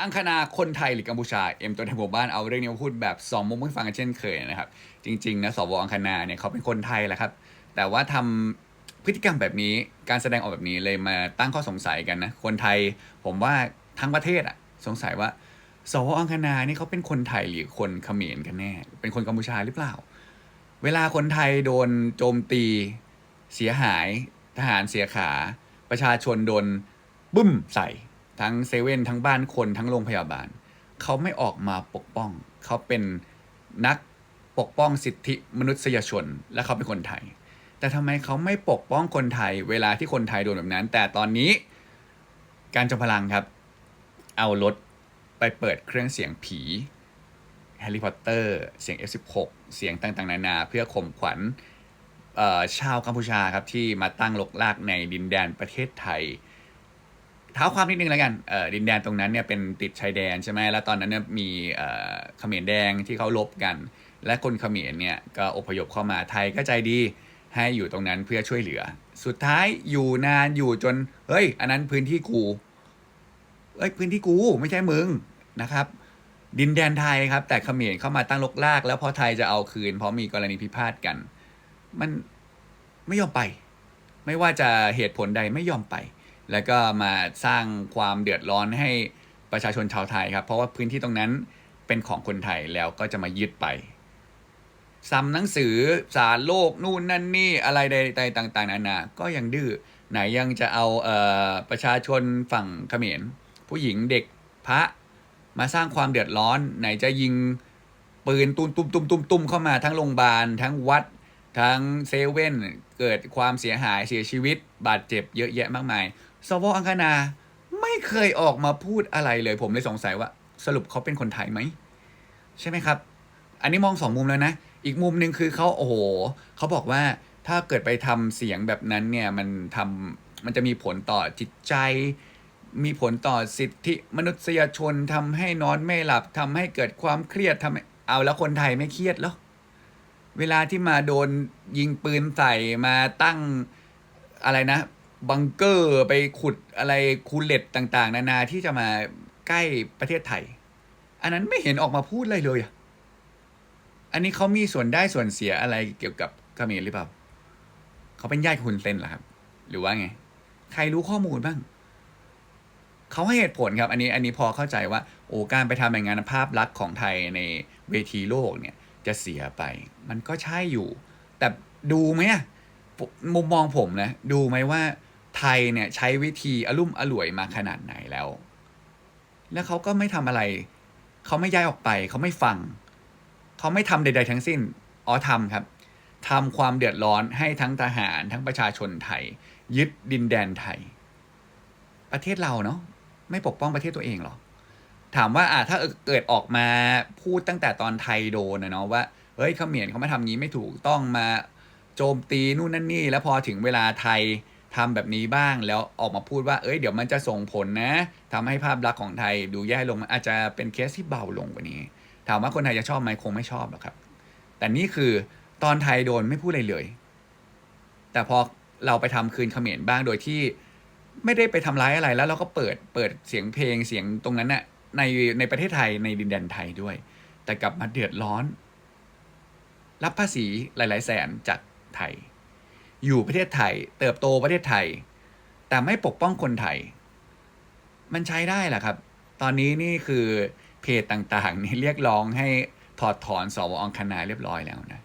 อังคณาคนไทยหรือกัมพูชาเอ็มตัวแทนหมู่บ้านเอาเรื่องนี้มาพูดแบบสองมุมให้ฟังกันเช่นเคยนะครับ จริงๆนะสวอังคณาเนี่ยเขาเป็นคนไทยแหละครับ แต่ว่าทำพฤติกรรมแบบนี้การแสดงออกแบบนี้เลยมาตั้งข้อสงสัยกันนะคนไทยผมว่าทั้งประเทศอะสงสัยว่าสวอังคณานี่เขาเป็นคนไทยหรือคนเขมรกันแน่ เป็นคนกัมพูชาหรือเปล่า เวลาคนไทยโดนโจมตีเสียหาย ทหารเสียขา ประชาชนโดนบึ้มใส่ ทั้งเซเว่นทั้งบ้านคนทั้งโรงพยาบาล เขาไม่ออกมาปกป้อง เขาเป็นนักปกป้องสิทธิมนุษยชน และเขาเป็นคนไทย แต่ทำไมเขาไม่ปกป้องคนไทย เวลาที่คนไทยโดนแบบนั้น แต่ตอนนี้การจอมพลังครับ เอารถไปเปิดเครื่องเสียงผีแฮร์รี่พอตเตอร์เสียง F16 เสียงต่างๆ นานา เพื่อข่มขวัญชาวกัมพูชาครับที่มาตั้งลกลากในดินแดนประเทศไทย เท้าความนิดนึงแล้วกันเออดินแดนตรงนั้นเนี่ยเป็นติดชายแดนใช่ไหมแล้วตอนนั้นเนี่ยมีเออเขมรแดงที่เขาลบกัน และคนเขมรเนี่ยก็อพยพเข้ามาไทยก็ใจดีให้อยู่ตรงนั้นเพื่อช่วยเหลือ สุดท้ายอยู่นานอยู่จนเฮ้ย อันนั้นพื้นที่กูเอ้ยพื้นที่กูไม่ใช่มึงนะครับ ดินแดนไทยครับ แต่เขมรเข้ามาตั้งลกลาก แล้วพอไทยจะเอาคืน เพราะมีกรณีพิพาทกัน มันไม่ยอมไป ไม่ว่าจะเหตุผลใดไม่ยอมไป แล้วก็มาสร้างความเดือดร้อนให้ประชาชนชาวไทยครับ เพราะว่าพื้นที่ตรงนั้นเป็นของคนไทยแล้วก็จะมายึดไปซ้ำหนังสือสารโลกนู่นนั่นนี่อะไรใดๆต่างๆนานา ก็ยังดื้อไหนยังจะเอาเออประชาชนฝั่งเขมร ผู้หญิงเด็กพระมาสร้างความเดือดร้อน ไหนจะยิงปืนตุ้มตุ้มตุ้มตุ้มตุ้มเข้ามาทั้งโรงพยาบาล ทั้งวัด ทั้งเซเว่น เกิดความเสียหายเสียชีวิต บาดเจ็บเยอะแยะมากมาย สวอังคณาไม่เคยออกมาพูดอะไรเลย ผมเลยสงสัยว่า สรุปเขาเป็นคนไทยไหม ใช่ไหมครับ อันนี้มองสองมุมแล้วนะ อีกมุมหนึ่งคือเขาโอ้โหเขาบอกว่าถ้าเกิดไปทำเสียงแบบนั้นเนี่ยมันทำมันจะมีผลต่อจิตใจ มีผลต่อสิทธิมนุษยชนทำให้นอนไม่หลับทำให้เกิดความเครียดทำเอาแล้วคนไทยไม่เครียดเหรอเวลาที่มาโดนยิงปืนใส่มาตั้งอะไรนะ บังเกอร์ไปขุดอะไรคูเลตต่างๆ นานาที่จะมาใกล้ประเทศไทย อันนั้นไม่เห็นออกมาพูดเลยเลยอะอันนี้เขามีส่วนได้ส่วนเสียอะไรเกี่ยวกับเขมรหรือเปล่าเขาเป็นญาติคุณเซนเหรอครับ หรือว่าไง ใครรู้ข้อมูลบ้างเขาให้เหตุผลครับ อันนี้อันนี้พอเข้าใจว่า โอ้การไปทำอย่างนั้นภาพลักษณ์ของไทยในเวทีโลกเนี่ย จะเสียไป มันก็ใช่อยู่ แต่ดูไหมอะผมมุมมองผมนะ ดูไหมว่า ไทยเนี่ยใช้วิธีอลุ่มอล่วยมาขนาดไหนแล้ว แล้วเขาก็ไม่ทำอะไร เขาไม่ย้ายออกไป เขาไม่ฟัง เขาไม่ทำใด ๆ ทั้งสิ้น อ๋อทำครับทำความเดือดร้อนให้ทั้งทหารทั้งประชาชนไทย ยึดดินแดนไทย ประเทศเราเนาะไม่ปกป้องประเทศตัวเองหรอถามว่าอะถ้าเกิดออกมาพูดตั้งแต่ตอนไทยโดนนะเนาะว่าเฮ้ยเขมรเขามาทำงี้ไม่ถูกต้องมาโจมตีนู่นนั่นนี่ แล้วพอถึงเวลาไทย ทำแบบนี้บ้างแล้วออกมาพูดว่า เอ้ยเดี๋ยวมันจะส่งผลนะทำให้ภาพลักษณ์ของไทยดูแย่ลงอาจจะเป็นเคสที่เบาลงกว่านี้ ถามว่าคนไทยจะชอบไหมคงไม่ชอบหรอกครับ แต่นี่คือตอนไทยโดนไม่พูดอะไรเลย แต่พอเราไปทำคืนเขมรบ้างโดยที่ไม่ได้ไปทำร้ายอะไรแล้วเราก็เปิดเปิดเสียงเพลงเสียงตรงนั้นน่ะในในประเทศไทยในดินแดนไทยด้วย แต่กลับมาเดือดร้อน รับภาษีหลาย ๆ แสนจากไทย อยู่ประเทศไทย เติบโตประเทศไทย แต่ไม่ปกป้องคนไทย มันใช้ได้แหละครับ ตอนนี้นี่คือเพจต่างๆนี่เรียกร้องให้ถอดถอนสวองคณาเรียบร้อยแล้วนะ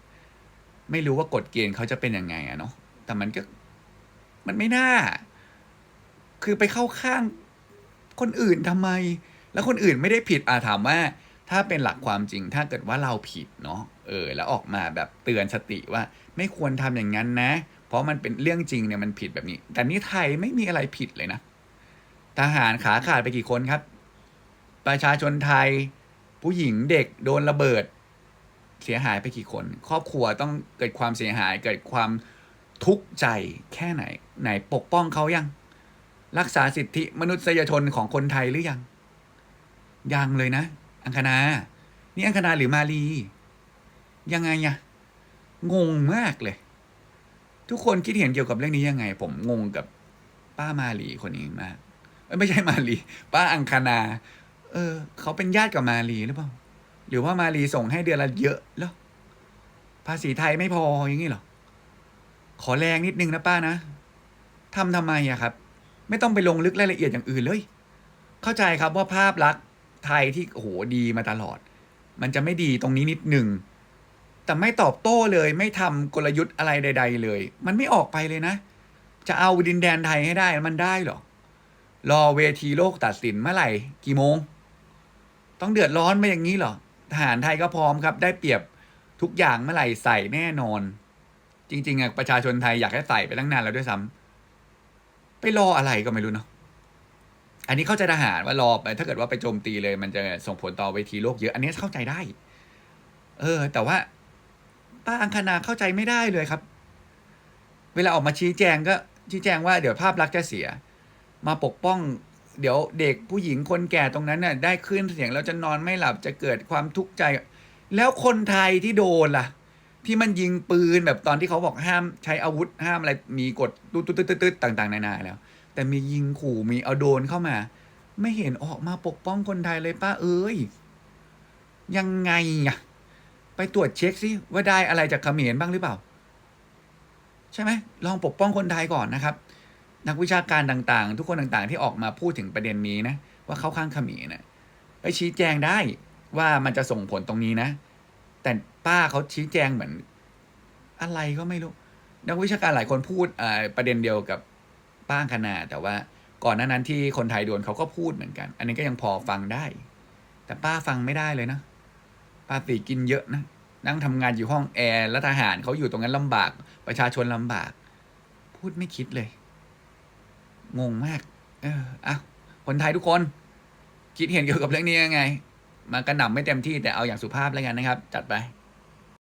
ไม่รู้ว่ากฎเกณฑ์เขาจะเป็นยังไงอะเนาะแต่มันก็มันไม่น่า คือไปเข้าข้างคนอื่นทำไม แล้วคนอื่นไม่ได้ผิดอาถามว่า ถ้าเป็นหลักความจริงถ้าเกิดว่าเราผิดเนาะเออ แล้วออกมาแบบเตือนสติว่า ไม่ควรทำอย่างนั้นนะ เพราะมันเป็นเรื่องจริงเนี่ยมันผิดแบบนี้ แต่นี่ไทยไม่มีอะไรผิดเลยนะ ทหารขาขาดไปกี่คนครับ ประชาชนไทย ผู้หญิงเด็กโดนระเบิด เสียหายไปกี่คน ครอบครัวต้องเกิดความเสียหายเกิดความทุกข์ใจแค่ไหน ไหนปกป้องเขายัง รักษาสิทธิมนุษยชนของคนไทยหรือยัง ยังเลยนะ อังคณา นี่อังคณาหรือมาลี ยังไงอะงงมากเลย ทุกคนคิดเห็นเกี่ยวกับเรื่องนี้ยังไง ผมงงกับป้ามาลีคนนี้มากไม่ใช่มาลี ป้าอังคณา เออ เขาเป็นญาติกับมาลีหรือเปล่า หรือว่ามาลีส่งให้เดือนละเยอะแล้วภาษีไทยไม่พออย่างนี้หรอ ขอแรงนิดนึงนะป้านะทำทำไมอะครับ ไม่ต้องไปลงลึกรายละเอียดอย่างอื่นเลย เข้าใจครับว่าภาพลักษณ์ไทยที่โอ้โหดีมาตลอด มันจะไม่ดีตรงนี้นิดหนึ่ง แต่ไม่ตอบโต้เลยไม่ทำกลยุทธ์อะไรใด ๆ เลย มันไม่ออกไปเลยนะ จะเอาดินแดนไทยให้ได้มันได้หรอ รอเวทีโลกตัดสินเมื่อไหร่ กี่โมง ต้องเดือดร้อนมาอย่างนี้หรอทหารไทยก็พร้อมครับ ได้เปรียบทุกอย่างเมื่อไหร่ใส่แน่นอน จริง ๆอะประชาชนไทยอยากให้ใส่ไปตั้งนานแล้วด้วยซ้ำไปรออะไรก็ไม่รู้เนาะอันนี้เข้าใจทหารว่ารอไปถ้าเกิดว่าไปโจมตีเลย มันจะส่งผลต่อเวทีโลกเยอะ อันนี้เข้าใจได้ เออ แต่ว่า ป้าอังคณาเข้าใจไม่ได้เลยครับ เวลาออกมาชี้แจงก็ชี้แจงว่าเดี๋ยวภาพลักษณ์จะเสีย มาปกป้อง เดี๋ยวเด็กผู้หญิงคนแก่ตรงนั้นน่ะได้ขึ้นเสียงแล้วจะนอนไม่หลับจะเกิดความทุกข์ใจ แล้วคนไทยที่โดนล่ะ ที่มันยิงปืนแบบตอนที่เขาบอกห้ามใช้อาวุธห้ามอะไรมีกฎตุ๊ดตุ๊ดตุ๊ดตุ๊ดต่างๆนานาแล้ว แต่มียิงขู่มีเอาโดนเข้ามา ไม่เห็นออกมาปกป้องคนไทยเลยป้าเอ้ยยังไงอะ ไปตรวจเช็คสิว่าได้อะไรจากเขมรบ้างหรือเปล่า ใช่ไหมลองปกป้องคนไทยก่อนนะครับ นักวิชาการต่างๆ ทุกคนต่างๆ ที่ออกมาพูดถึงประเด็นนี้นะ ว่าเข้าข้างเขมรนะไปชี้แจงได้ว่ามันจะส่งผลตรงนี้นะ แต่ป้าเขาชี้แจงเหมือน อะไรก็ไม่รู้ นักวิชาการหลายคนพูดประเด็นเดียวกับป้าอังคณาแต่ว่าก่อนหน้านั้นที่คนไทยโดนเขาก็พูดเหมือนกัน อันนี้ก็ยังพอฟังได้ แต่ป้าฟังไม่ได้เลยนะ ภาษีกินเยอะนะ นั่งทำงานอยู่ห้องแอร์และทหารเขาอยู่ตรงนั้นลำบาก ประชาชนลำบาก พูดไม่คิดเลย งงมาก เอออะคนไทยทุกคน คิดเห็นเกี่ยวกับเรื่องนี้ยังไง มากระหน่ำไม่เต็มที่แต่เอาอย่างสุภาพแล้วกันนะครับ จัดไป